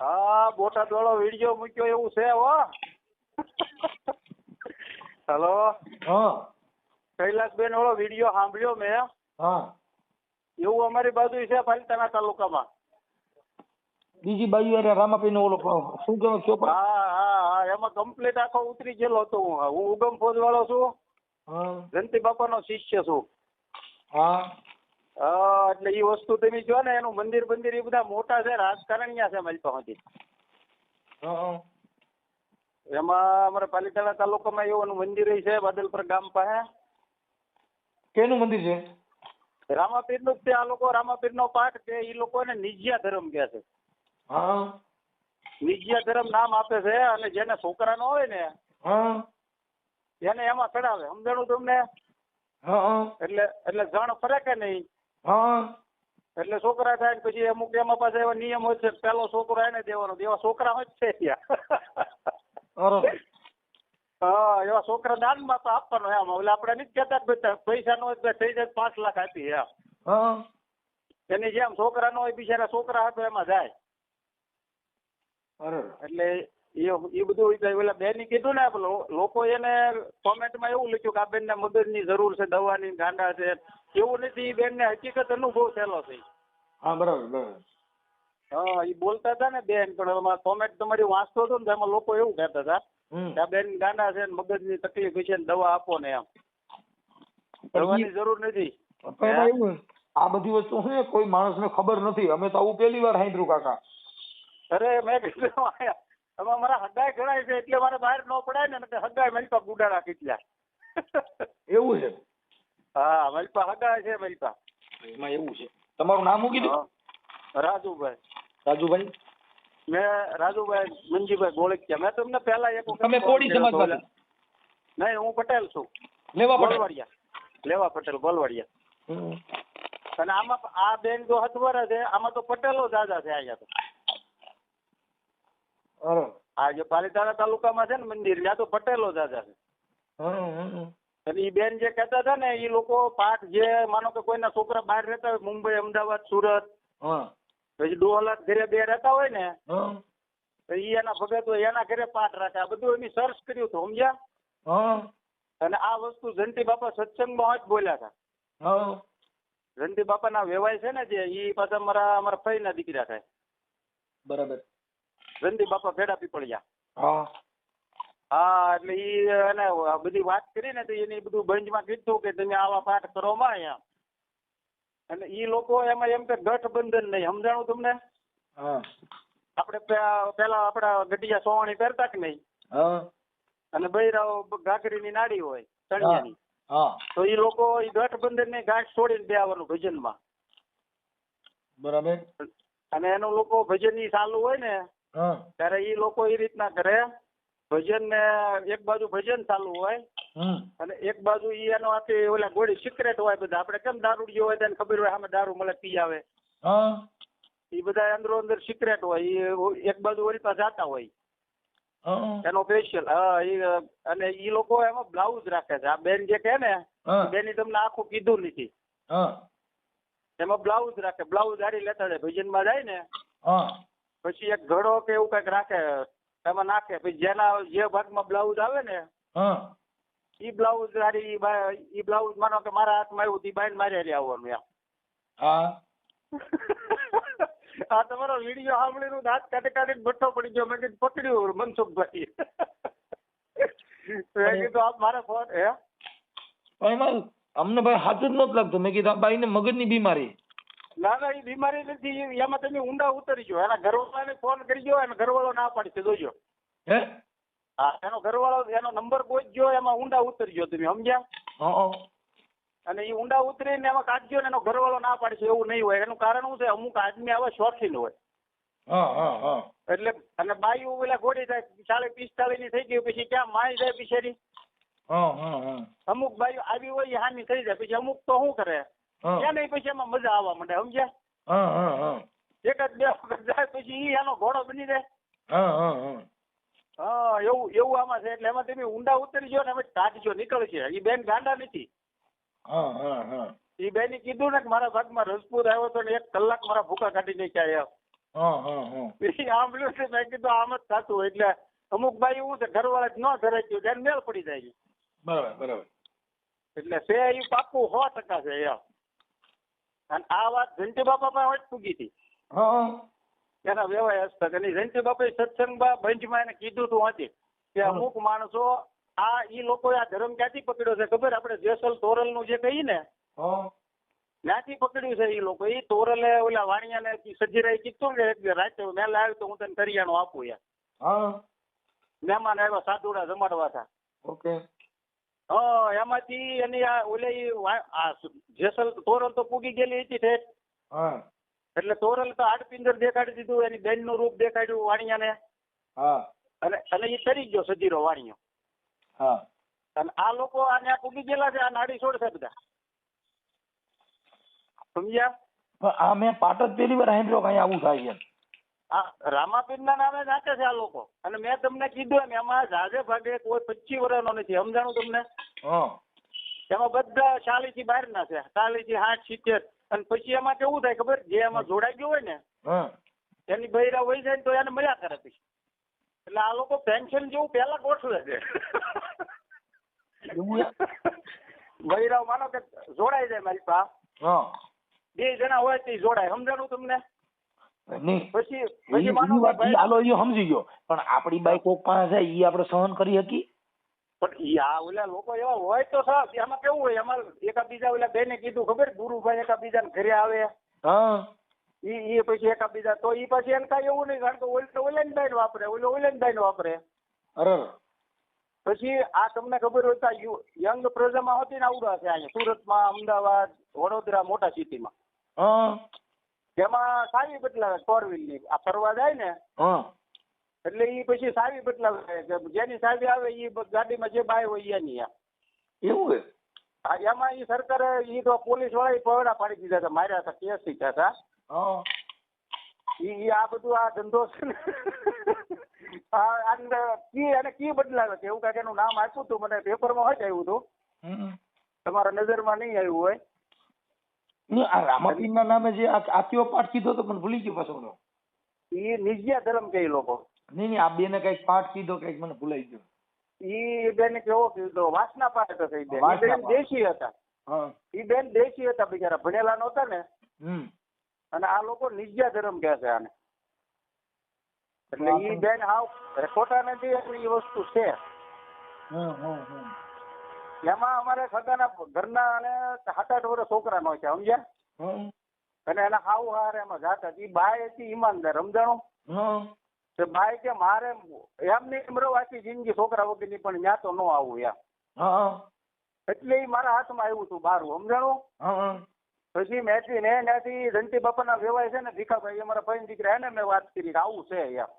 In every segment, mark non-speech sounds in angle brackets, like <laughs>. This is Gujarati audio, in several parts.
હા બોટાદ વાળો વીડિયો મૂક્યો એવું છે હો. હેલો. હા. કૈલાસબેન વાળો વીડિયો સાંભળ્યો મેં. હા. એવું અમારી બાજુ છે પાલિતાણા તાલુકામાં. બીજી બાજુ અરે રામાપી નો ઓલો શું કેવો છો હા હા હા એમાં કમ્પ્લીટ આખો ઉતરી ગયેલો હતો હું. હું ઉગમ ફોજ વાળો છું. હા. બાપા નો શિષ્ય છું. હા. એટલે એ વસ્તુ તમે જો ને એનું મંદિર બંદિર એ બધા મોટા છે રાજકારણીયા છે મારી પાસે એમાં અમારા પાલિતાણા તાલુકામાં એવું મંદિર છે બાદલપર ગામ પાસે. કેનું મંદિર છે? રામાપીરનું તે આ લોકો રામાપીર નો પાઠ કે એ લોકોને નિજ્યા ધર્મ કે છે. હા નિજ્યા ધર્મ નામ આપે છે અને જેને છોકરા નો હોય ને એને એમાં ચડાવે. સમજાણું તમને? હા. એટલે એટલે જણ ફરે કે નહીં? હા. એટલે છોકરા થાય પછી અમુક એમાં પાસે એવા નિયમ હોય છે પેલો છોકરો એને દેવાનો એવા છોકરા હોય છે ત્યાં. હા એવા છોકરા દાનમાં તો આપવાનો એમ. એટલે આપણે નથી કહેતા પૈસા નો હોય થઈ જાય પાંચ લાખ આપી એમ. એની જેમ છોકરા નો હોય બિચારા છોકરા હતો એમાં જાય. એટલે એ એ બધું ઓલા બેન કીધું ને લોકો એને કોમેન્ટમાં એવું લખ્યું કે આ બેનને મગજની જરૂર છે દવાની ગાંડા છે. એવું નથી બેન ને હકીકત અનુભવ થયેલો છે. હા બરાબર બરાબર. હા એ બોલતા હતા ને બેન પણ કોમેન્ટ તમારી વાંચતો હતો ને એમાં લોકો એવું કહેતા હતા કે આ બેન ગાંડા છે ને મગજની તકલીફ છે ને દવા આપો ને એમ. દવાની જરૂર નથી. આ બધી વસ્તુ છે? કોઈ કોઈ માણસને ખબર નથી. અમે તો આવું પહેલી વાર સાંભળ્યું કાકા. અરે મેં કીધું <laughs> આયા, એમાં મારા હગાઈ ગણાય છે એટલે મારે બહાર ન પડાય ને નકર મલપા ગુડાડા કેટલા. એવું છે? હા મલપા હદાય છે મલપા. એમાં એવું છે. તમારું નામ શું કીધું? રાજુભાઈ. રાજુભાઈ? મેં રાજુભાઈ મંજીભાઈ ગોળકિયા. મેં તમને પહેલા એક તમે કોડી. સમાજમાંથી? નહીં હું પટેલ છું. લેવા પટેલ. બોલવાડિયા લેવા પટેલ બોલવાડિયા અને આમાં આ બેન જો હથવરે છે આમાં તો પટેલો દાદા છે અહીંયા તો. આ જે પાલીતાણા તાલુકામાં છે ને મંદિર ત્યાં તો પટેલો દાદા છે. અને એ બેન જે કહેતા હતા ને એ લોકો પાઠ જે માનો કે કોઈના છોકરા બહાર રહેતા હોય મુંબઈ અમદાવાદ સુરત પછી ડોહલા ઘરે બે રહેતા હોય ને તો ઈ એના ભગત હોય એના ઘરે પાઠ રાખે. આ બધું એની સર્ચ કર્યું હતું સમજ્યા? અને આ વસ્તુ જંતી બાપા સત્સંગમાં જ બોલ્યા હતા. રણજી બાપાના વેવાય છે ને જે ઈ પાછા મારા અમારા ફઈના દીકરા થાય. બરાબર. રણજી બાપા ભેડા પીપળિયા. હા. હા એટલે ઈ એને બધી વાત કરી ને તો એને બધું બંધમાં કીધું કે તમે આવા પાઠ કરો માં અહીંયા. અને ઈ લોકો એમાં એમ કે ગઠબંધન નહીં. સમજાણું તમને? આપણે પેલા આપડા ગઢિયા સોવાણી પહેરતા કે નહીં? અને અને બૈરાઓ ઘાઘરીની નાડી હોય ચણિયાની. તો ઈ લોકો ઈ ગઠબંધનની ગાંઠ છોડીને બે આવવાનું ભજનમાં. બરાબર. અને એનું લોકો ભજન ઈ ચાલુ હોય ને ત્યારે ઈ લોકો એ રીતના કરે ભજન ને એક બાજુ ભજન ચાલુ હોય અને એક બાજુ ઈ એનો આખી ઓલા ગોળી સિક્રેટ હોય બધા. આપણે કેમ દારૂડિયો હોય તેને ખબર હોય આમાં દારૂ મળે પી આવે. હા. ઈ બધા અંદરો અંદર સિક્રેટ હોય. ઈ એક બાજુ ઓલી પાસે જાતા હોય. એનો સ્પેશિયલ હા ઈ અને ઈ લોકો એમાં બ્લાઉઝ રાખે છે. આ બેન જે કહે ને બેની તમને આખું કીધું નથી. એમાં બ્લાઉઝ રાખે. બ્લાઉઝ હારી લેતા જાય. ભજનમાં જાય ને હા. પછી એક ઘડો કે એવું કંઈક રાખે એમાં નાખે. પછી જેના જે ભાગમાં બ્લાઉઝ આવે ને ઈ બ્લાઉઝ હારી ઈ બ્લાઉઝ માનો કે મારા હાથમાં આવ્યું તી બાઈને મારે રે આવવાનું એમ. હા. <laughs> આ તમારો વીડિયો સાંભળીને દાંત કાઢી કાઢીને ભઠ્ઠો પડી ગયો. મેં કીધું પકડ્યું મનસુખભાઈ <laughs> મેં કીધું આપ મારા ફોન હે? પણ એમાં અમને ભાઈ હાથ જ નહોતું લાગતું. મેં કીધું આ બાઈને મગજની બીમારી. ના ના એ બીમારી નથી એમાં તમે ઊંડા ઉતરી ગયો એના ઘરવાળાને ફોન કરી ગયો એનો ઘરવાળો ના પાડી છે જોજો. હે? હા એનો ઘરવાળો એનો નંબર ગોતજો એમાં ઊંડા ઉતરી ગયો તમે સમજ્યા? અને એ ઊંડા ઉતરીને એમાં કાઢજો ને એનો ઘરવાળો ના પાડશે એવું નહીં હોય. એનું કારણ શું છે? અમુક આદમી આવા શોખીન હોય. એટલે અને બાયું પેલા ઘોડી થાય ચાલીસ પિસ્તાળીસની થઈ ગઈ પછી ક્યાં માય જાય બિચારી? અમુક બાયું આવી હોય હાની થઈ જાય. પછી અમુક તો શું કરે? નહીં પછી એમાં મજા આવવા માંડે સમજ્યા? એક જ બે વખત જાય પછી ઈ એનો ઘોડો બની જાય. હા એવું એવું આમાં છે એટલે એમાં તમે ઊંડા ઉતરી ગયો ને હવે કાઢજો નીકળશે. એ બેન ગાંડા નથી. એ બેને કીધું ને કે મારા ભાગમાં રજપૂત આવ્યો તો ને એક કલાક મારા ભૂકા કાઢી નાખ્યા પછી સાંભળ્યું છે મેં કીધું આમ જ થતું હોય. એટલે અમુક ભાઈ એવું છે ઘરવાળા જ ન ધરાઈ ગયું ત્યારે મેળ પડી જાય. બરાબર બરાબર. એટલે છે એ પાક્કું સો ટકા છે એમ. અને આ વાત જંટી બાપા પણ પૂગી હતી. એના વ્યવહાર હસ્તક. અને જંટી બાપા સત્સંગમાં બંચમાં એને કીધું હતું હતી કે અમુક માણસો આ ઈ લોકો આ ધર્મ ક્યાંથી પકડ્યો છે? ખબર? આપણે જેસલ તોરલનું જે કહી ને ત્યાંથી પકડ્યું છે ઈ લોકો. ઈ તોરલે ઓલા વાણિયાને સજીરાય કીધું ને કે રાતે મેં આવ્યો તો હું તને કરિયાણું આપું યાર. મહેમાન આવ્યા સાધુડા જમાડવા હતા. ઓકે. હા એમાંથી એની આ ઓલે આ જેસલ તોરલ તો પૂગી ગયેલી હતી ઠેઠ. હા. એટલે તોરલ તો આડપિંજર દેખાડી દીધું એની બેનનું રૂપ દેખાડ્યું વાણિયાને. હા. અને અને એ તરી ગયો સજીરો વાણિયો. હા. અને આ લોકો આ પૂગી ગયેલા છે આ નાડી છોડશે બધા. સમજ્યા? આ મેં પાટ જ પેલી વાર સાંભળ્યો કઈ આવું થાય એમ. આ ના નામે નાખે છે આ લોકો. અને મેં તમને કીધું એમ એમાં જાજે ભાગે કોઈ પચીસ વર્ષનો નથી. સમજાણું તમને? એમાં બધા ચાલીસથી બહાર ના છે. ચાલીસથી સાઠ સિત્તેર. અને પછી એમાં કેવું થાય ખબર? જે એમાં જોડાઈ ગયો હોય ને એની બૈરા હોય જાય ને તો એને મજા કરે પછી એટલે આ લોકો પેન્શન જેવું પેલા ગોઠવે છે. બૈરાવ માનો કે જોડાઈ જાય મારી પાસે બે જણા હોય તે જોડાય. સમજાણું તમને? સમજી ગયો. પણ આપડી બાઈ કોક પાસે જાય ઈ આપણે સહન કરી હકી પણ ઈ આ ઓલા લોકો એવા હોય તો સાહેબ એમાં કેવું હોય? એમાં એકાબીજા ઓલા બેને કીધું ખબર? ગુરુભાઈ એકાબીજાને ઘરે આવે. હા. ઈ એ પછી એકાબીજા તો ઈ પછી એને કાંઈ એવું નહીં કારણ કે ઓલ ઓલેન બાઈ વાપરે ઓલો ઓલેન બાઈ વાપરે. અરે પછી આ તમને ખબર હોય તો યંગ પ્રજામાં હતી ને આવડા છે અહીંયા સુરતમાં અમદાવાદ વડોદરા મોટા સિટીમાં. હા. તેમાં સાવી બદલાવે ફોરની. આ ફરવા જાય ને એટલે ઈ પછી સાવી બદલાવે. જેની સાવી આવે ઈ ગાડીમાં જે બાય હોય એની એવું હે? એમાં ઈ સરકારે ઈ તો પોલીસવાળા પવડા પાડી દીધા હતા. માર્યા હતા કેસ થયા હતા. એ આ બધું આ ધંધો છે ને. કી અને કી બદલાવે છે. એવું કાંઈક એનું નામ આપ્યું હતું. મને પેપરમાં હોય આવ્યું હતું. તમારા નજરમાં નહીં આવ્યું હોય. આ રામાપીરના નામે જે આ આ પાઠ કીધો તો મને ભૂલી ગયો પાછો હું. નિજ્યા ધર્મ કે લોકો નહીં નહીં આ બેને કંઈક પાઠ કીધો કંઈક મને ભૂલાઈ ગયો. ઈ બેન કેવો કીધો? વાસના પાઠ હતા ઈ બેન. ઈ વાસના બેન પાઠ. દેશી હતા. હા. ઈ બેન દેશી હતા બિચારા ભણેલા નહોતા ને. હમ. અને આ લોકો નિજ્યા ધર્મ કહે છે આને. એટલે ઈ બેન હાવ ખોટા નથી એ વસ્તુ છે. હમ હમ હમ. એમાં અમારે સગાના ઘરના અને સાત આઠ વર્ષ છોકરા નો છે સમજ્યા? અને એના હાવ હાર એમાં જાતા ઈ બાય હતી ઈમાનદાર સમજાણું? ભાઈ તે બાય કે મારે એમ નહીં એમ રહું આખી જિંદગી છોકરા વગરની પણ ત્યાં તો ન આવું એમ. એટલે એ મારા હાથમાં આવ્યું હતું બારું સમજાણું? પછી મેથી ને ત્યાંથી ધનતી બાપાના વેવાય છે ને ભીખાભાઈ અમારા ભાઈ દીકરા એને મેં વાત કરી કે આવું છે એમ.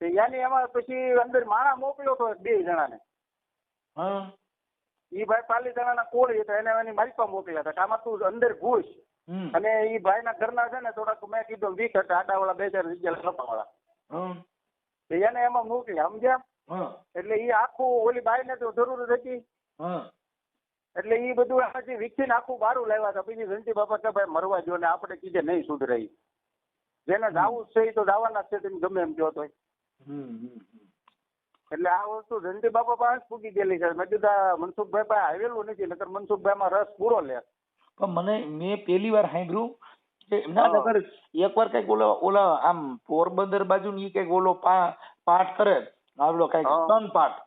એની એમાં પછી અંદર માણા મોકલ્યો હતો બે જણાને. હા. ઈ ભાઈ પાલીતાણાના કોળી હતા એને એની મારી પાસે મોકલ્યા હતા આમાં તું અંદર ઘૂસ. અને ઈ ભાઈના ઘરના છે ને થોડાક મેં કીધું વીક હતા આડાવાળા બે ચાર જગ્યા લપાવાળા તો એને એમાં મોકલ્યા સમજ્યા? એટલે ઈ આખું ઓલી બાઈને તો જરૂર જ હતી. એટલે ઈ બધું પછી વિકસીને આખું બારું લાવ્યા હતા. પછી જયંતિ બાપા કે ભાઈ મરવા જો ને આપણે કીધે નહીં સુધરાઈ જેને જાવું છે એ તો જવાના છે તમે ગમે એમ કહો હમ. એટલે આ વસ્તુ જયંતિ બાપા પાસે પૂકી ગયેલી છે. મેં કીધું આ મનસુખભાઈ પાસે આવેલું નથી નકર મનસુખભાઈમાં રસ પૂરો લે. પણ મને મેં પહેલી વાર સાંભળ્યું કે ના. એકવાર કંઈક ઓલા ઓલા આમ પોરબંદર બાજુ ની કંઈક ઓલો પાઠ કરે આવડો કંઈક. સ્તન પાઠ.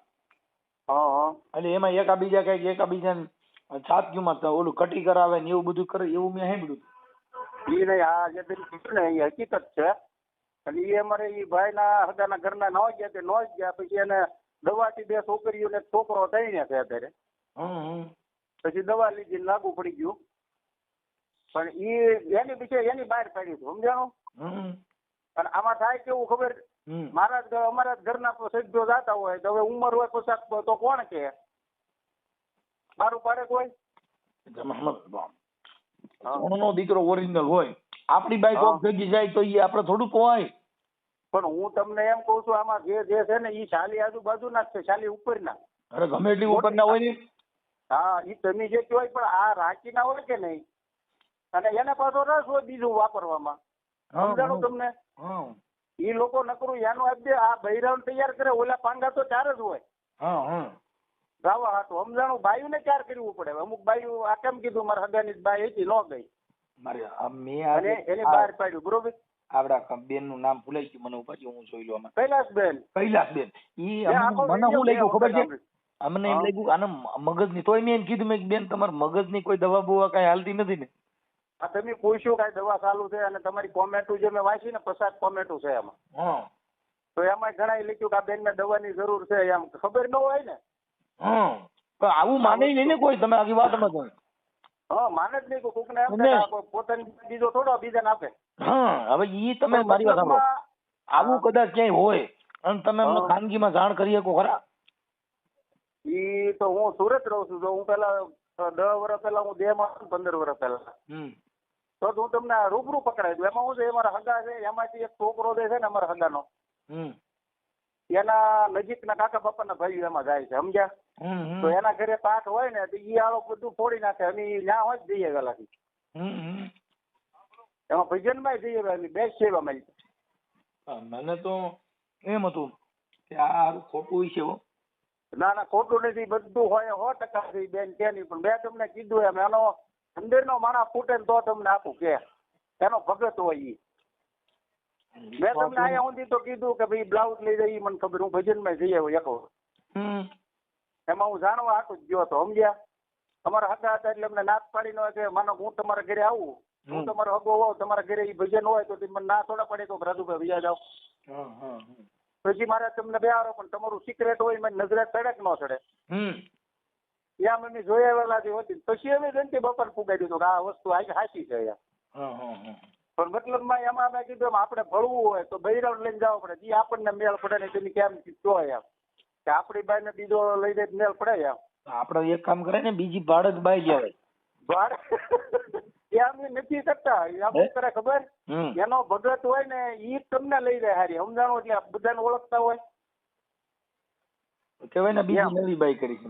એટલે એમાં એકાબીજા કંઈક એકાબીજાને છાતકીમાં માં ઓલું કટી કરાવે ને એવું બધું કરે એવું મેં સાંભળ્યું. એ નહીં આ જે હકીકત છે. અને એ અમારે એ ભાઈના હગાના ઘરના ન ગયા તે ન જ ગયા. પછી એને દવાથી બે છોકરીઓ ને છોકરો થઈને છે અત્યારે. પછી દવા લીધી લાગુ પડી ગયું. પણ એ એની પીછે એની બહાર હતું સમજાણું? અને આમાં થાય કેવું ખબર? મારા અમારા ઘરના સભ્યો જાતા હોય તો હવે ઉંમર હોય પોશાક તો કોણ કે? મારું પાડે કોઈ? દીકરો ઓરિજિનલ હોય. આપણી બાઈક. ઓફ ભેગી જાય તો એ આપણે થોડું કોવાય પણ હું તમને એમ કહું છું આમાં જે જે છે ને એ શાલી આજુબાજુ ના છે શાલી ઉપરના. અરે ગમે એટલી ઉપર ના હોય ને. હા એ તમે જે કહેવાય પણ આ રાંચીના હોય કે નહીં? અને એને પાછો રસ હોય બીજું વાપરવામાં. સમજાણું તમને? એ લોકો નકરું એનું દે આ બૈરાውን તૈયાર કરે ઓલા પાંગા તો ચાર જ હોય. હા હા. ગાવા હાટું. સમજાણું? બાયું ને ચાર કરવું પડે. અમુક બાયું આ કેમ કીધું મારા હગાની બાઈ હતી ન ગઈ. મારે મેં અને આજે બહાર પાડ્યું બરોબર? આપડા બેનનું નામ ભૂલાઈ ગયું મને ઉપાડી હું જોઈ લઉં આમાં. કૈલાસબેન. ઈ મને શું video લાગ્યું ખબર છે? અમને એમ લાગ્યું આને મગજની તોય મેં એમ કીધું મેં બેન તમારે મગજની કોઈ દવા બવા કઈ હાલતી નથી ને? આ તમે પૂછ્યું કાંઈ દવા ચાલુ છે અને તમારી કોમેન્ટો જે મેં વાંચી ને પ્રસાદ કોમેન્ટો છે એમાં હા. તો એમાં ઘણા લખ્યું કે આ બેન બેનને દવાની જરૂર છે એમ ખબર ન હોય ને. હમ પણ આવું માને નહીં ને કોઈ તમે આગી વાતમાં તો હા માને જ નહીં કોકને એમ ને. પોતાની બીજો થોડો બીજાને આપે. હા હવે ઈ તમે મારી વાત સાંભળો. આવું કદાચ ક્યાંય હોય અને તમે અમને ખાનગીમાં જાણ કરી શકો ખરા? ઈ તો હું સુરત રહું છું જો હું પેલા દસ વર્ષ પહેલા હું દેહમાં પંદર વર્ષ પહેલા. તો હું તમને રૂબરૂ પકડાઈ દઉં એમાં હું છે એ મારા હગા છે એમાંથી એક છોકરો છે ને અમારા હગાનો. હમ. એના નજીકના કાકા બાપાના ભાઈ એમાં જાય છે સમજ્યા. તો એના ઘરે પાઠ હોય ને તો ઈ આળો બધું ફોડી નાખે. અમે ન્યા હોય જ જઈએ પેલાથી એમાં ભજનમાં જઈએ અમે બેસ્ટ સેવા અમારી મને તો એમ હતું કે આ ખોટું છે ના ના ખોટું નથી. બધું હોય સો ટકા છે બેન કે નહીં પણ મેં તમને કીધું એમ એનો અંદરનો માણસ ફૂટે તો તમને આપું કે. એનો ભગત હોય ઈ. મેં તમને અહીંયા સુધી તો કીધું કે ભાઈ બ્લાઉઝ લઈ જાય ઈ મને ખબર હું ભજનમાં જઈ આવ્યો એક. એમાં હું જાણવા હાટું જ ગયો હતો સમજ્યા? અમારા હગા હતા એટલે અમને પાડી પાડીને હોય કે માનો હું તમારા ઘરે આવું. હું તમારો હગો હોવ તમારા ઘરે એ ભજન હોય તો મને ના થોડા પડે તો રાજુભાઈ વિયા જાઓ. પછી મારે તમને બે આરો પણ તમારું સિક્રેટ હોય મને નજરે ચડે કે ન ચડે? યા અમે જોઈ આવેલા જે હતી પછી અમે ગણતી બપોર ફુગાડ્યું હતું કે આ વસ્તુ આજે સાચી છે યાર પણ મતલબમાં એમાં મેં કીધું આપણે ભળવું હોય તો બૈરાવ લઈને જવું પડે જે આપણને મેળ પડે ને તેની કેમ એમ. કે આપડી બાઈ ને બીજો લઈ તો મેળ પડે એમ. આપણે એક કામ કરે ને બીજી ભાડે બાઈ જવાય બાર એ અમે નથી કરતા. એ કરે ખબર? એનો ભગત હોય ને ઈ તમને લઈ જાય હારી. સમજાણો એટલે બધાને ઓળખતા હોય. કહેવાય ને બીજી. નવી બાઈ કરી છે.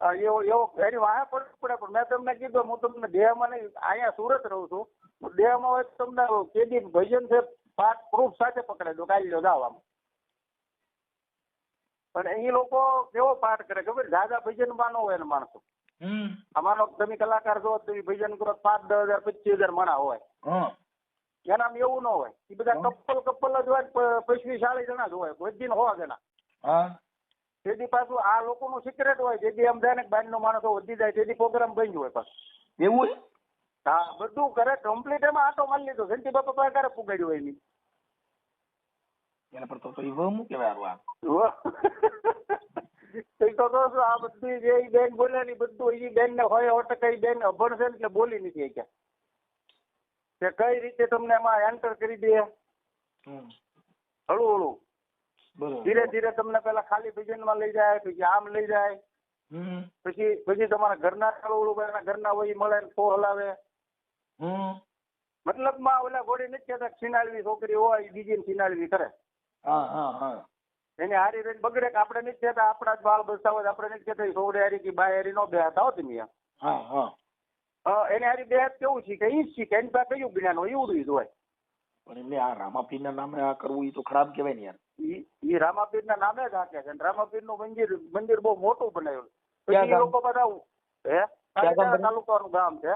એવો એવો એની વાહે પડવું પડે. પણ મેં તમને કીધું હું તમને દેહમાં નહીં અહીંયા સુરત રહું છું. દેહમાં હોય તમને કેદી ભજન છે પાક પ્રૂફ સાથે પકડાઈ દો કાઢી લો જાવ આમ. પણ એ લોકો કેવો પાઠ કરે? ખબર? દાદા ભજનમાં ન હોય ને માણસો. અમારો તમે કલાકાર છો તો ભજન કરો પાંચ દસ હજાર પચીસ હજાર માણા હોય. એનામાં એવું ન હોય. એ બધા કપલ કપલ જ હોય પચીસ ચાલીસ જણા જ હોય. કોઈ દિન હોવા જણા તેથી પાછું આ લોકોનું સિક્રેટ હોય જેથી એમ જાય ને બાર નો માણસો વધી જાય તેથી પ્રોગ્રામ બંધ હોય પાછું. એવું હા બધું કરે કમ્પ્લીટ એમાં આટો મારી લીધો. જયંતિ બાપા પાસે ક્યારે પુગાડ્યું હોય નહીં એના પર તો તો ઈ આ એ તો આ બધી જે બેન બોલે ને બધું ઈ બેન ને હોય બેન અભણ છે એટલે બોલી નથી કે કઈ રીતે તમને એમાં એન્ટર કરી દે? હમ. હળું હળું ધીરે ધીરે તમને પેલા ખાલી ભજનમાં લઈ જાય પછી આમ લઈ જાય. પછી પછી તમારા ઘરના હળુ હળું એના ઘરના હોય મળે ને ફો હલાવે. હમ. મતલબમાં ઓલા ગોળી નથી કહેતા કે છીનાળવી છોકરી હોય બીજી છીનાળવી કરે. હા હા હા. એને હારી રહીને બગડે કે આપણે નથી કહેતા આપણા જ બાળ હોય આપણે નથી કહેતા ઈ હારી કે બાય હારી નો બેહતા. હો તમે. હા હા. હા, એને હારી બેહત કેવું છે કે જ શીખે એની પાસે કયું જ્ઞાન હોય એવું જ હોય. પણ એમને આ રામાપીર ના નામે આ કરવું એ તો ખરાબ કહેવાય ને યાર. ઈ ઈ રામાપીર ના નામે જ હાકે છે. રામાપીરનું મંદિર મંદિર બહુ મોટું બનાવ્યું પછી એ લોકો બધા હે? પાલીતાણા? તાલુકાનું ગામ છે.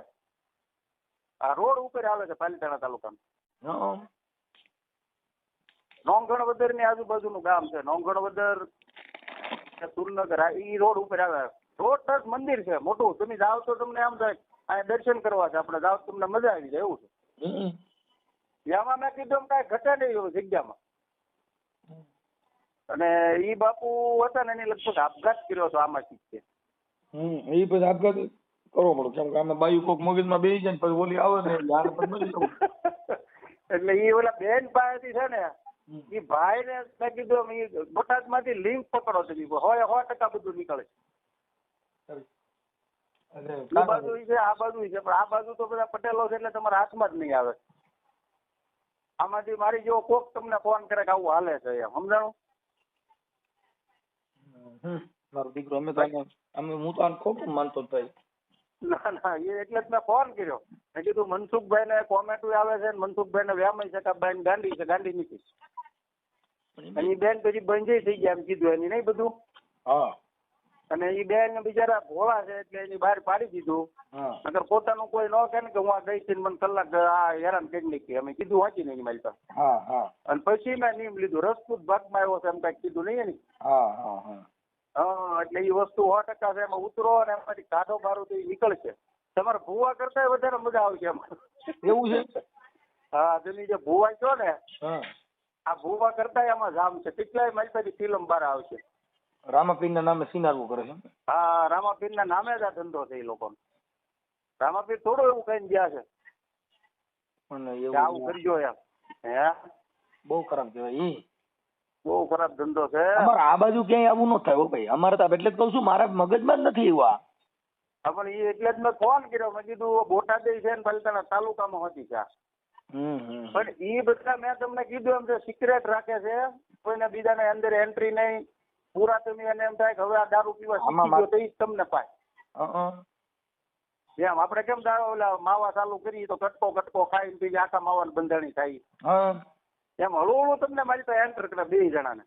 આ રોડ ઉપર આવે છે પાલીતાણા તાલુકાનું. નોંગણવદરની આજુબાજુનું ગામ છે નોંગણવદર સુરનગર ઈ રોડ ઉપર આવે. રોડ મંદિર છે મોટું. તમે જાઓ તો તમને આમ થાય અહીંયા દર્શન કરવા છે આપણે જાઓ તમને મજા આવી જાય એવું છે. એમાં મેં કીધું એમ કાંઈ ઘટે નહીં જગ્યામાં. અને ઈ બાપુ હતા ને એની લગભગ આપઘાત કર્યો હતો આમાં તે. હમ એ પછી આપઘાત કરવો પડે. કેમ કે આમાં બાયું કોક મગજમાં બેસી જાય પછી ઓલી આવે ને <laughs> એટલે ઈ ઓલા બેન પાસેથી છે ને ઈ ભાઈ ને મેં કીધું બોટાદમાંથી લિંક પકડો તમે હોય સો ટકા બધું નીકળે છે. આ બાજુ છે આ બાજુ છે પણ આ બાજુ તો બધા પટેલો છે એટલે તમારા હાથમાં જ નહીં આવે. આમાંથી મારી જેવો કોક તમને ફોન કરે કે આવું હાલે છે એમ સમજાણું? મારો દીકરો અમે તો અમે હું તો આને ખોટું માનતો ભાઈ. ના ના એ એટલે જ મેં ફોન કર્યો. મેં કીધું મનસુખભાઈ ને કોમેન્ટ આવે છે મનસુખભાઈ ને વ્યામય છે ગાંડી છે ગાંડી નથી અને બેન પછી બંજે થઈ ગયા એમ કીધું એની નહીં બધું? હા. અને એ બેન બિચારા ભોળા છે એટલે એની બહાર પાડી દીધું. હા. નકર પોતાનું કોઈ ન કે ને કે હું આ ગઈ હતી મને કલાક આ હેરાન કરી નાખી. અમે કીધું વાંચી નહીં મારી પાસે. હા હા. અને પછી મેં નીમ લીધું રસપૂત ભાગમાં આવ્યો છે એમ કઈ કીધું નહીં એની. હા હા હા. હા એટલે એ વસ્તુ સો ટકા છે એમાં ઉતરો અને એમાંથી કાઢો બારો તો નીકળશે. તમારે ભૂવા કરતા વધારે મજા આવશે એમાં. એવું છે? હા તમે જે ભૂવા છો ને હા. આ ભૂવા કરતા આમાં જામ છે. કેટલાય મારી પાસે ફિલ્મ બહાર આવશે. રામાપીર ના નામે સિનારવું કરે છે હા રામાપીર ના નામે જ આ ધંધો છે એ લોકોનો. રામાપીર થોડું એવું કઈ ગયા છે. પણ આવું કરજો એમ. હે? બહુ ખરાબ કહેવાય. ઈ. બહુ ખરાબ ધંધો છે. અમારે આ બાજુ ક્યાંય આવું ન થાય હો ભાઈ. અમારે તો એટલે જ કહું છું મારા મગજમાં જ નથી એવું આ. પણ એ એટલે જ મેં ફોન કર્યો. મેં કીધું બોટાદ છે ને પલતાણા તાલુકામાં હતી ત્યાં. પણ એ બધા મેં તમને કીધું એમ છે સિક્રેટ રાખે છે. કોઈને બીજાને અંદર એન્ટ્રી નહીં. પૂરા તમે એને એમ થાય કે હવે આ દારૂ પીવા શીખી ગયો તો એ તમને પાય. એમ આપણે કેમ દારૂ ઓલા માવા ચાલુ કરીએ તો કટકો કટકો ખાઈને પછી આખા માવાની બંધાણી થાય. એમ હળવું હળવું તમને મારી તો એન્ટર કરે બે જણાને.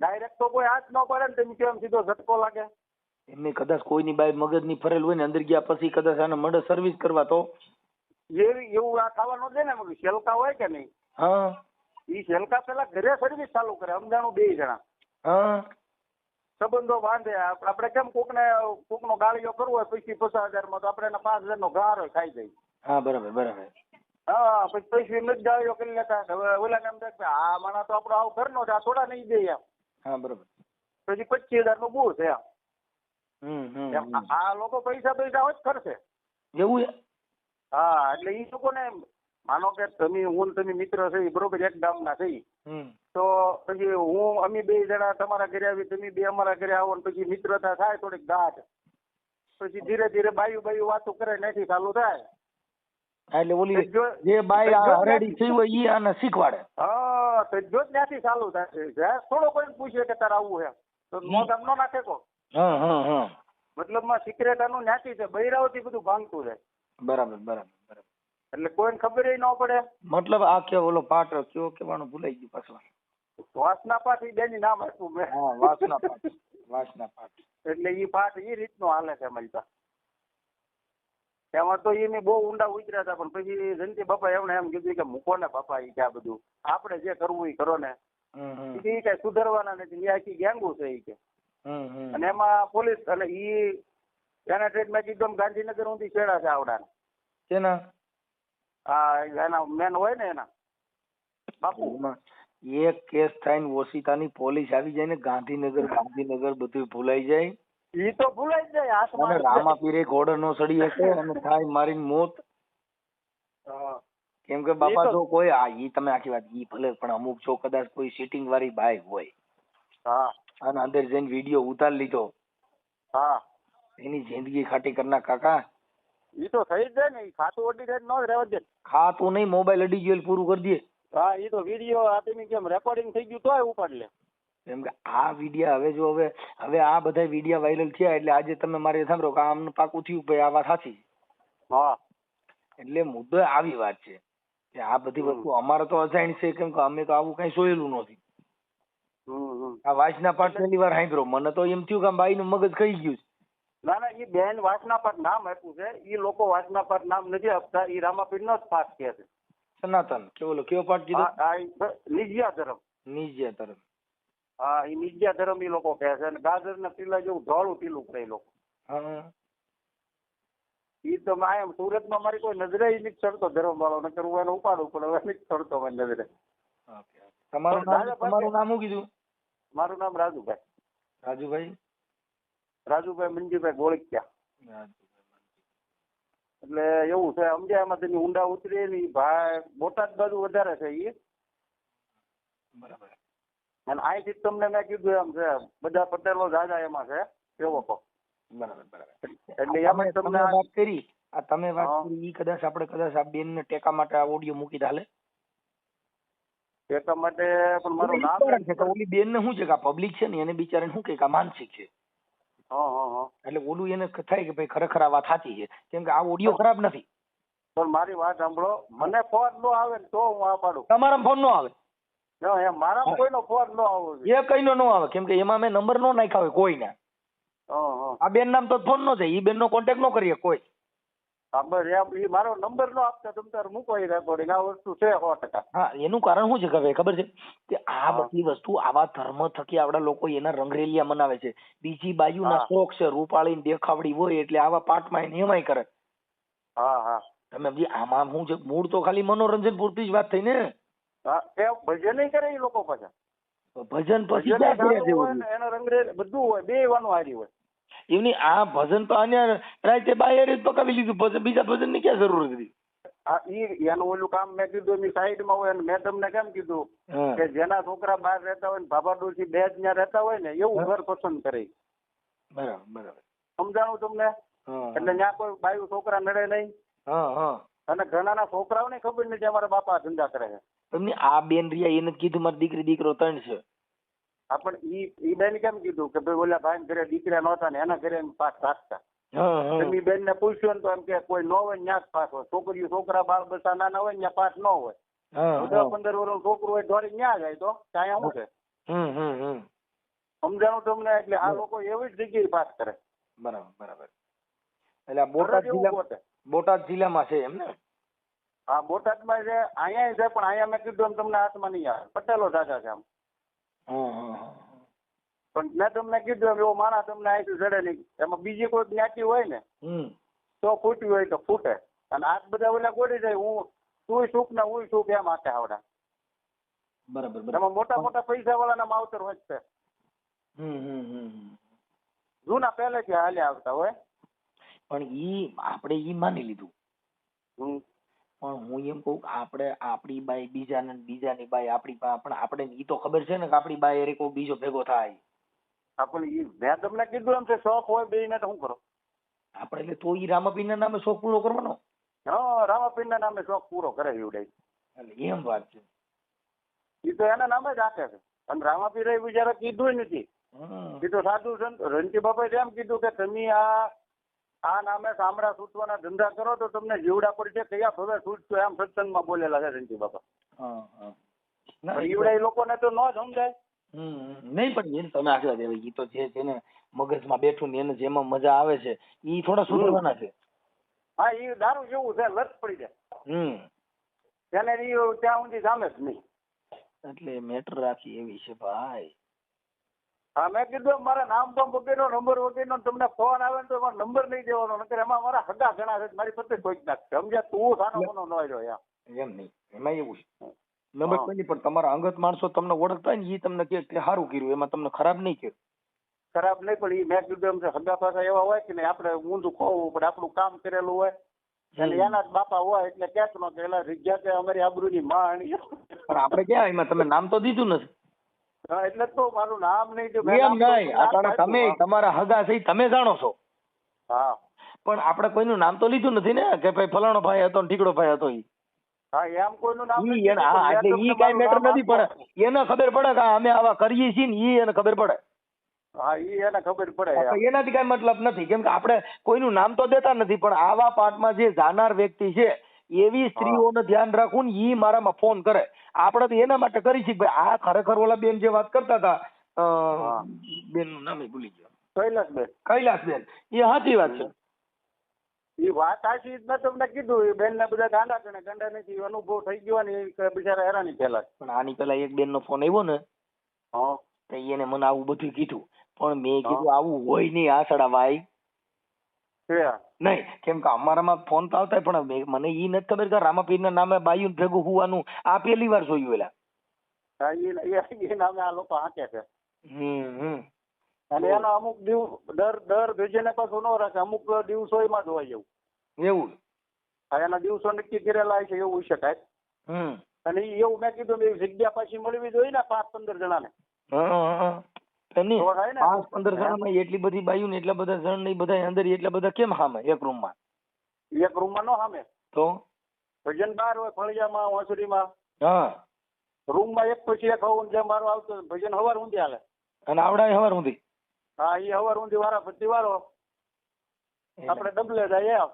ડાયરેક્ટ તો કોઈ હાથ ન પડે ને તમે કેમ સીધો ઝટકો લાગે? એમને કદાચ કોઈની બાઈ મગજની ફરેલ હોય ને અંદર ગયા પછી કદાચ આને મડે સર્વિસ કરવા તો એવી એવું આ ખાવા છે ને મગર શેલકા હોય કે નહીં? હા. ઈ શેલકા પેલા ઘરે સર્વિસ ચાલુ કરે સમજાણું બે જણા. હા. સંબંધો બાંધે આપ- આપણે કેમ કોકને કોકનો ગાળીઓ કરવો હોય પછી પચાસ હજારમાં તો આપણે એને પાંચ હજારનો ગારો ખાઈ જાય. હા બરાબર બરાબર. હા પછી પૈસા નથી ગાળીઓ કરી લેતા. હવે ઓલાને એમ થાય કે આ માણસ તો આપણો આવો ઘરનો છે આ થોડા નહીં દે એમ. હા બરાબર. પછી પચીસ હજાર નો બહુ છે એમ એમ આ- લોકો પૈસા પૈસા હોય જ કરશે એવું હા એટલે ઈ લોકોને માનો કે તમે હું ને તમે મિત્ર છે બરોબર એક ગામના છે થઈ તો પછી હું અમે બે જણા તમારા ઘરે આવી તમે બે અમારા ઘરે આવો ને પછી મિત્રતા થાય થોડીક ગાઢ. પછી ધીરે ધીરે બાયુ બાયુ વાતો કરે નથી ચાલુ થાય. એટલે ઓલી જે બાઈ હરેડી થઈ હોય ઈ આને શીખવાડે. હા તો જો ત્યાંથી ચાલુ થાય છે. થોડો કોઈ પૂછે કે તારે આવું છે તો મોત નો ન નાખે કો હા હા હા મતલબમાં સિક્રેટ આનું ન્યાથી છે બૈરાઓથી બધું ભાંગતું છે. બરાબર બરાબર બરાબર. એટલે કોઈને ખબર ન પડે. મતલબ આ કે ઓલો પાઠ કયો કેવાનું ભૂલાઈ ગયું પાછું. વાસના પાઠ ઈ બેની નામ હતું મેં. હા વાસના પાઠ વાસના પાઠ. એટલે ઈ પાઠ ઈ રીતનો હાલે છે અમારી પાસે. એમાં તો ઈ બહુ ઊંડા ઉતર્યા હતા પણ પછી જનતી બાપા એમણે એમ કીધું કે મૂકો ને બાપા એ કે આ બધું? આપણે જે કરવું એ કરો ને. હમ કઈ સુધારવાના નથી એ આખી ગેંગુ છે એ કે. અને એમાં પોલીસ અને ઈ એના ટ્રેનમાં કીધું ગાંધીનગર ઊંધી છેડા છે આવડા. કેના? હા એના મેન હોય ને એના. બાપુ. એક કેસ થાય ને ઓશિતાની પોલીસ આવી જાય ને ગાંધીનગર ગાંધીનગર બધું ભૂલાઈ જાય. ઈ તો ભૂલાઈ જાય અને રામા પીરે ઘોડો નો સડી હશે અને થાય મારીને મોત. હા. કેમ કે બાપા જો કોઈ આ ઈ તમે આખી વાત ઈ ભલે પણ અમુક જો કદાચ કોઈ સીટિંગ વાળી બાઈક હોય. હા. અને અંદર જઈને વીડિયો ઉતાર લીધો. હા. એની જિંદગી ખાટી કરના કાકા. ઈ તો થઈ જ જાય ને ઈ ખાતું અડી જાય ન રહેવા દે. ખાતું નહીં મોબાઈલ અડી ગયો એટલે પૂરું કરી દે. હા ઈ તો વીડિયો આપીને કેમ રેકોર્ડિંગ થઈ ગયું તોય ઉપાડ લે. કેમ કે આ વિડિયા હવે જો હવે હવે આ બધા વિડિયા વાયરલ થયા એટલે આજે તમે મારે સાંભળો કે આમ પાકું થયું ભાઈ આ વાત સાચી હા. એટલે મુદ્દો આવી વાત છે કે આ બધી વસ્તુ અમારે તો અજાણ છે કેમ કે અમે તો આવું કઈ જોયેલું નથી. આ વાંચના પાઠ પહેલી વાર સાંભળ્યો મને તો એમ થયું કે ભાઈ નું મગજ ખાઈ ગયું છે. ના ના એ બેન વાસના પર નામ આપ્યું છે. ઈ લોકો વાસના પર નામ નથી આપતા. એ રામાપીર નો જ પાઠ કે છે. સનાતન. કેવો કેવો પાઠ કીધો? નિજ્યા ધર્મ. નિજ્યા ધર્મ. હા એ નિજ્યા ધર્મ એ લોકો કહે છે. અને ગાજર ના ટીલા જેવું ધોળું ટીલું કરે લોકો. એ તો એમ સુરતમાં મારી કોઈ નજરે નથી ચડતો ધર્મ વાળો. ને કરવું એને ઉપાડું પણ હવે નથી ચડતો મારી નજરે. તમારું નામ તમારું નામ શું કીધું? મારું નામ રાજુભાઈ. રાજુભાઈ? રાજુભાઈ મંજીભાઈ ગોળકિયા. એટલે એવું છે સમજ્યા એમાં તેની ઊંડા ઉતરી ની ભાઈ બોટાદ બાજુ વધારે છે એ બરાબર અને અહીંથી તમને મેં કીધું એમ છે બધા પટેલો જાજા એમાં છે બરાબર બરાબર એટલે એમાં તમને વાત કરી આ તમે વાત કરી એ કદાચ આપણે કદાચ આ બેન ને ટેકા માટે આ ઓડિયો મૂકી દે ટેકા માટે પણ મારું નામ છે કે ઓલી બેન ને શું છે કે આ પબ્લિક છે ને એને બિચારાને શું કે કે આ માનસિક છે? એટલે ઓલું એને થાય કે ભાઈ ખરેખર આ વાત સાચી છે. કેમ કે આ ઓડિયો ખરાબ નથી. પણ મારી વાત સાંભળો. મને ફોન નો આવે ને તો હું આ પાડું. તમારા ફોન નો આવે? કોઈ મારા કોઈનો ફોન નો આવવો જોઈએ. એ કઈ નો નો આવે. કેમ કે એમાં મેં નંબર નો નાખ્યા હોય કોઈને. હા હા. આ બેન નામ તો ફોન નો જાય એ બેન નો કોન્ટેક્ટ નો કરીએ કોઈ. હા બસ એમ ઈ મારો નંબર નો આપતા તમ તાર મૂકો ઈ રેકોર્ડિંગ આ વસ્તુ છે સો ટકા. હા એનું કારણ શું છે કે ખબર છે? કે આ બધી વસ્તુ આવા ધર્મ થકી આપડા લોકો એના રંગરેલિયા મનાવે છે. બીજી બાજુના ના શોખ છે રૂપાળી દેખાવડી હોય એટલે આવા પાઠમાં એને એમાંય કરે. હા હા. તમે સમજી આમાં શું છે? મૂળ તો ખાલી મનોરંજન પૂરતી જ વાત થઈ ને? હા ભજન કરે એ લોકો પાછા. ભજન પછી એનો રંગરે બધું હોય બે વાનું હારી હોય. એમની આ ભજન તો અહીંયા રાતે બાયર જ પકાવી લીધું. ભજન બીજા ભજનની ક્યાં જરૂર હતી? આ ઈ એનું ઓલું કામ મેં કીધું એની સાઈડમાં હોય મેં તમને કેમ કીધું કે જેના છોકરા બહાર રહેતા હોય ને ભાભા ડોસી બે જ ત્યાં રહેતા હોય ને એવું ઘર પસંદ કરે. બરાબર બરાબર. સમજાણું તમને? એટલે ત્યાં કોઈ બાયુ છોકરા નડે નહીં. અને ઘણાના છોકરાઓને ખબર નથી અમારા બાપા ધંધા કરે છે. તમને આ બેન રિયા એને કીધું મારી દીકરી દીકરો ત્રણ છે. હા પણ ઈ ઈ બેન કેમ કીધું કે ભાઈ ઓલા ભાઈ ઘરે દીકરા નહોતા ને એના ઘરે પાસ રાખતા. એમની બેન ને પૂછ્યું તો એમ કે કોઈ ન હોય ને ત્યાં પાસ હોય છોકરીઓ છોકરા બાળ બચ્ચા નાના હોય ને ત્યાં પાસ ન હોય. દસ પંદર વર્ષ છોકરું હોય દોડી ન્યા જાય તો? ત્યાં શું છે? સમજાણું તમને? એટલે આ લોકો એવી જ જગ્યાએ પાસ કરે. બરાબર બરાબર. એટલે બોટાદ જિલ્લા બોટાદ જિલ્લામાં છે એમ ને? હા બોટાદમાં છે અહીંયા છે પણ અહીંયા મેં કીધું એમ તમને હાથમાં નહીં આવે. પટેલો દાદા છે આમ. પણ મેં તમને કીધું એમ એવો માણસ તમને અહીંથી ચડે નહીં. એમાં બીજી કોઈ જ્ઞાતિ હોય ને તો ફૂટ્યું હોય તો ફૂટે. અને આ બધા ઓલા ગોળી જાય હું તું સુખ ને હું સુખ એમ હાથે આવડા. બરાબર એમાં મોટા મોટા પૈસા વાળાના માવતર હોય છે. જૂના પહેલેથી હાલ્યા આવતા હોય. પણ ઈ આપણે ઈ માની લીધું. પણ હું એમ કહું કે આપણે આપણી બાઈ બીજાને ને બીજાની બાઈ આપણી બા પણ આપણે ઈ તો ખબર છે ને કે આપણી બાઈ એરે કોઈ બીજો ભેગો થાય. આપણે ઈ મેં તમને કીધું એમ છે શોખ હોય બે ને તો શું કરો? આપણે એટલે તો ઈ રામાપીરના નામે શોખ પૂરો કરવાનો? હા રામાપીર ના નામે શોખ પૂરો કરે એવડે એટલે એમ વાત છે. એ તો એના નામે જ રાખે છે. અને રામાપીરે એ બિચારા કીધું નથી. એ તો સાધુ સંત રણજી બાપાએ એમ કીધું કે તમે આ આ નામે સામડા સૂટવાના ધંધા કરો તો તમને જીવડા પડશે કયા ભવે સૂટતો એમ સત્સંગમાં બોલેલા છે રણજી બાપા. ઈવડા એ લોકોને તો ન સમજાય. નહીં પણ એને તમે આશીર્વાદ દેવા ઈ તો જે છે ને મગજમાં બેઠું ને એને જેમાં મજા આવે છે ઈ થોડા સુધરવાના છે. હા એ દારૂ જેવું છે લત પડી જાય. હમ. એને ઈ ત્યાં સુધી જામે જ નહીં. એટલે મેટર રાખી એવી છે ભાઈ. હા મેં કીધું મારા નામ પણ વગેરેનો નંબર વગેરેનો તમને ફોન આવે ને તો એમાં નંબર નહીં દેવાનો નકર એમાં મારા હગા ઘણા છે મારી પત્ની કોઈ નાખશે સમજ્યા? તું સાનો મનો ન રહ્યો એમ. એમ નહીં. એમાં એવું છે. નંબર કોઈ નહીં પણ તમારા અંગત માણસો તમને ઓળખતા ને એ તમને કે કે સારું કર્યું એમાં તમને ખરાબ નહીં કર્યું. ખરાબ નહીં પણ એ મેં કીધું એમ છે હગા પાછા એવા હોય કે નહીં આપણે ઊંધું ખોવું પણ આપણું કામ કરેલું હોય. એના જ બાપા હોય એટલે ક્યાંક નો કે રીગ્યા કે અમારી આબરૂની માણી પણ આપણે ક્યાં એમાં તમે નામ તો દીધું નથી. એટલે તો મારું નામ નહીં એમ નહીં. આપણે તમે તમારા હગા છે તમે જાણો છો. હા. પણ આપણે કોઈનું નામ તો લીધું નથી ને કે ભાઈ ફલાણો ભાઈ હતો ને ઠીકડો ભાઈ હતો ઈ. હા એમ કોઈનું નામ ઈ એને હા એટલે ઈ કાંઈ મેટર નથી પણ એને ખબર પડે કે અમે આવા કરીએ છીએ ને ઈ એને ખબર પડે. હા ઈ એને ખબર પડે એનાથી કઈ મતલબ નથી. કેમ કે આપણે કોઈનું નામ તો દેતા નથી પણ આવા પાઠમાં જે જાનાર વ્યક્તિ છે એવી સ્ત્રીઓને ધ્યાન રાખવું ને ઈ મારામાં ફોન કરે. આપણે તો એના માટે કરી ભાઈ આ ખરેખર ઓલા બેન જે વાત કરતા હતા બેનનું નામ ભૂલી ગયો. કૈલાસબેન. કૈલાસબેન. એ સાચી વાત છે. એ વાત સાચી મેં તમને કીધું એ બેન ને બધા ગાંડા ને ગાંડા નથી અનુભવ થઈ ગયો ને બિચારા હેરાની પેલા પણ આની પેલા એક બેન નો ફોન આવ્યો ને હા. એને મને આવું બધું કીધું. પણ મેં કીધું આવું હોય નહીં આ સડાભાઈ છે નહીં કેમ કે અમારામાં ફોન તો આવતા પણ મને ઈ નથી ખબર કે રામાપીરના નામે બાયું ભેગું હોવાનું. આ પહેલી વાર જોયું એલા. હા નામે આ લોકો હાંકે છે. હમ અને એનો અમુક દિવસ દર દર ભેજે ને પાછું ન રાખે અમુક દિવસો એમાં જ હોય એવું. એવું? એના દિવસો નક્કી કરેલા છે એવું છે કાંઈક હમ. અને એવું મેં કીધું જગ્યા પાછી મળવી જોઈએ ને પાંચ પંદર જણાને. હા, હા, હા. એની તો થાય ને. પાંચ પંદર જણામાં એટલી બધી બાયું ને એટલા બધા જણ નહીં બધા અંદર એટલા બધા કેમ હામે એક રૂમમાં? એક રૂમમાં નો હામે. તો? ભજન બાર હોય ફળિયામાં વાંસળીમાં હા. રૂમમાં એક પછી એક હોવું જેમ મારો આવતો ભજન હવાર ઊંધી હાલે. અને આવડાય હવાર ઊંધી? હા એ હવાર ઊંધી વારા ભટ્ટી વારો. આપણે ડબલે જાય એમ.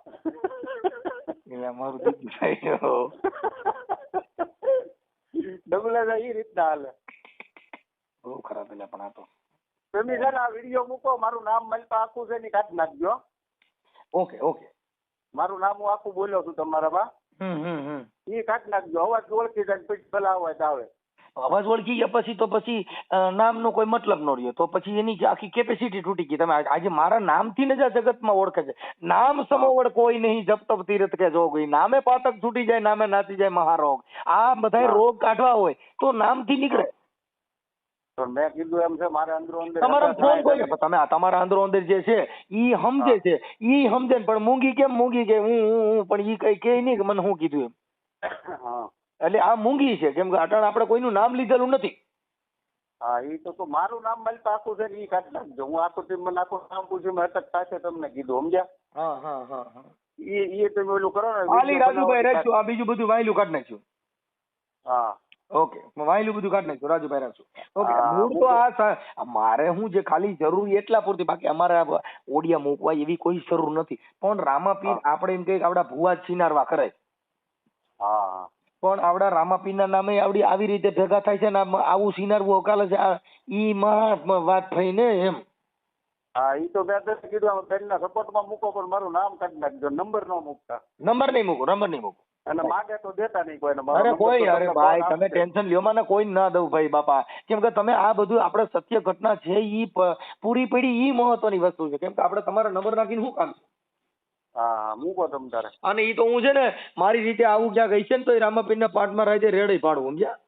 એટલે મારું દીકરી થાય ડબલે <laughs> જાય એ રીતના હાલે. બહુ ખરાબ એટલે પણ આ તો. તમે છે ને આ વીડિયો મૂકો. મારું નામ મલપા આખું છે ને કાઢી નાખજો. Okay okay. મારું નામ હું આખું બોલ્યો છું તમારામાં હમ હમ હમ. ઈ કાઢી નાખજો. અવાજ ઓળખી જાય ને પછી ભલા અવાજ આવે. અવાજ ઓળખી ગયા પછી તો પછી અ, નામનો કોઈ મતલબ ન રહ્યો. તો પછી એની જે આખી કેપેસિટી તૂટી ગઈ. તમે આજે મારા નામથી ને જ આ જગતમાં ઓળખે છે. નામ સમોવડ કોઈ નહીં. જપ તપ તીરથ કે જોગ હોય. નામે પાતક છૂટી જાય નામે નાચી જાય મહારોગ. આ બધા હા. રોગ કાઢવા હોય તો નામથી નીકળે. તો મેં કીધું એમ છે મારે અંદરો અંદર તમારા ફોન કોઈ તમે તમારા અંદરો અંદર જે છે ઈ સમજે છે. ઈ સમજે ને પણ મૂંગી કેમ મૂંગી કે હું હું હું પણ ઈ કઈ કે નહીં કે મને શું કીધું એમ. એટલે આ મૂંગી છે કેમ કે અટાણ આપણે કોઈનું નામ લીધેલું નથી. હા ઈ તો તો મારું નામ મલપા આખું છે ઈ કાઢી નાખજો હું આખું ટીમ મને આખું નામ પૂછ્યું મેં અટક પાસે તમને કીધું સમજ્યા? હા હા હા હા. ઈ ઈ તમે ઓલું કરો ને ખાલી રાજુભાઈ રાખ્યું આ બીજું બધું વાયલું કાઢ નાખ્યું. હા. ઓકે. વાયલું બધું કાઢ નાખ્યું રાજુભાઈ રાખશું ઓકે. મૂળ તો આ મારે હું જે ખાલી જરૂરી એટલા પૂરતી બાકી અમારે ઓડિયા મૂકવા એવી કોઈ જરૂર નથી. પણ રામાપીર. આપણે એમ કહીએ આપડા ભુવા છીનારવા કરે. હા પણ આવડા રામાપીરના નામે આવડી આવી રીતે ભેગા થાય છે ને આવું સિનારવું અકાલે છે. આ ઈ મહા વાત થઈ ને એમ. હા ઈ તો મેં કીધું આમ બેનના સપોર્ટમાં મૂકો પણ મારું નામ કાઢી નાખજો. નંબર ન મૂકતા. નંબર નહીં મૂકો નંબર નહીં મૂકો. અને માગે તો દેતા નહીં કોઈને અરે કોઈ અરે ભાઈ તમે ટેન્શન લ્યો માં કોઈ ના દઉં ભાઈ બાપા. કેમ કે તમે આ બધું આપણે સત્ય ઘટના છે ઈ પૂરી પડી ઈ મહત્વની વસ્તુ છે. કેમ કે આપણે તમારા નંબર નાખીને શું કામ હા હા મૂકો તમ તારે. અને ઈ તો હું છે ને મારી રીતે આવું ક્યાં ગઈ છે ને તો એ રામાપીરના પાઠમાં રાજે રેડે પાડું સમજ્યા?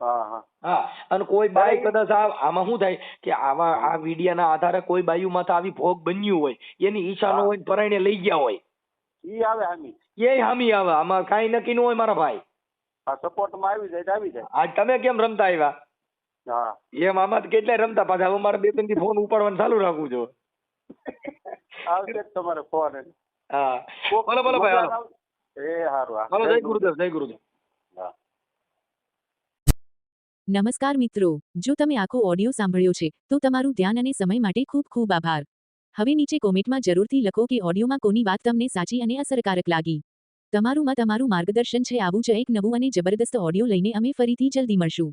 હા અને કોઈ બાઈ કદાચ આમાં શું થાય કે આવા આ વિડિયાના આધારે કોઈ બાયુ માથે આવી ભોગ બન્યું હોય એની ઈચ્છા ન હોય પરાયણે લઈ ગયા હોય. ઈ આવે હામી. એ હામી આવે. આમાં કાઈ નક્કી ન હોય મારા ભાઈ. આ સપોર્ટમાં આવી જાય તો આવી જાય. આજ તમે કેમ રમતા આવ્યા? હા. એમ આમાં તો કેટલાય રમતા પાછા? હવે મારે બે ત્રણથી ફોન ઉપાડવાનું ચાલુ રાખવું જો આવશે તમારે ફોન. હા. બોલો બોલો ભાઈ હાલો. એ હારું હા. હાલો જય ગુરુદેવ જય ગુરુદેવ. હા. નમસ્કાર મિત્રો. જો તમે આખો ઓડિયો સાંભળ્યો છે તો તમારું ધ્યાન અને સમય માટે ખૂબ ખૂબ આભાર. હવે નીચે કોમેન્ટમાં જરૂરથી લખો કે ઓડિયોમાં કોની વાત તમને સાચી અને અસરકારક લાગી. તમારું મત અમારું માર્ગદર્શન છે. આવું જ એક નવું અને જબરદસ્ત ઓડિયો લઈને અમે ફરીથી જલ્દી મળશું.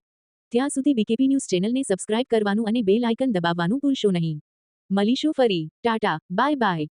ત્યાં સુધી બીકેપી ન્યૂઝ ચેનલને સબસ્ક્રાઇબ કરવાનું અને બેલ આઇકન દબાવવાનું ભૂલશો નહીં. મળીશું ફરી. ટાટા. Bye bye.